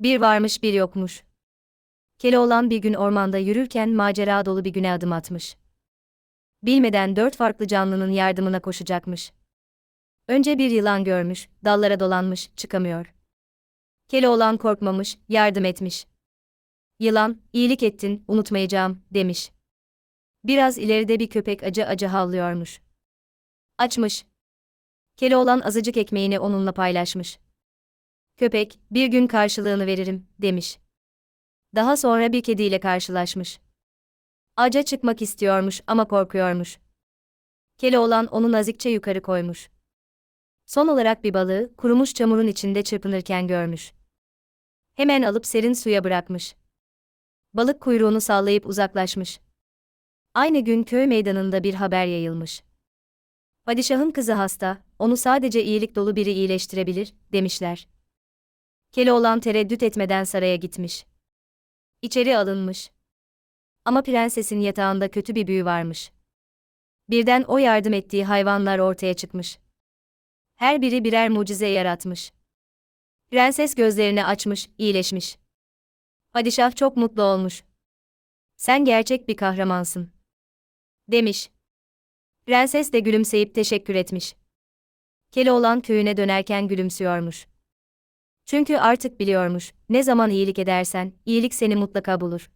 Bir varmış bir yokmuş. Keloğlan bir gün ormanda yürürken macera dolu bir güne adım atmış. Bilmeden dört farklı canlının yardımına koşacakmış. Önce bir yılan görmüş, dallara dolanmış, çıkamıyor. Keloğlan korkmamış, yardım etmiş. Yılan, iyilik ettin, unutmayacağım, demiş. Biraz ileride bir köpek acı acı havlıyormuş. Açmış. Keloğlan azıcık ekmeğini onunla paylaşmış. Köpek, bir gün karşılığını veririm, demiş. Daha sonra bir kediyle karşılaşmış. Ağaca çıkmak istiyormuş ama korkuyormuş. Keloğlan onu nazikçe yukarı koymuş. Son olarak bir balığı, kurumuş çamurun içinde çırpınırken görmüş. Hemen alıp serin suya bırakmış. Balık kuyruğunu sallayıp uzaklaşmış. Aynı gün köy meydanında bir haber yayılmış. Padişahın kızı hasta, onu sadece iyilik dolu biri iyileştirebilir, demişler. Keloğlan tereddüt etmeden saraya gitmiş. İçeri alınmış. Ama prensesin yatağında kötü bir büyü varmış. Birden o yardım ettiği hayvanlar ortaya çıkmış. Her biri birer mucize yaratmış. Prenses gözlerini açmış, iyileşmiş. Padişah çok mutlu olmuş. Sen gerçek bir kahramansın. Demiş. Prenses de gülümseyip teşekkür etmiş. Keloğlan köyüne dönerken gülümsüyormuş. Çünkü artık biliyormuş, ne zaman iyilik edersen, iyilik seni mutlaka bulur.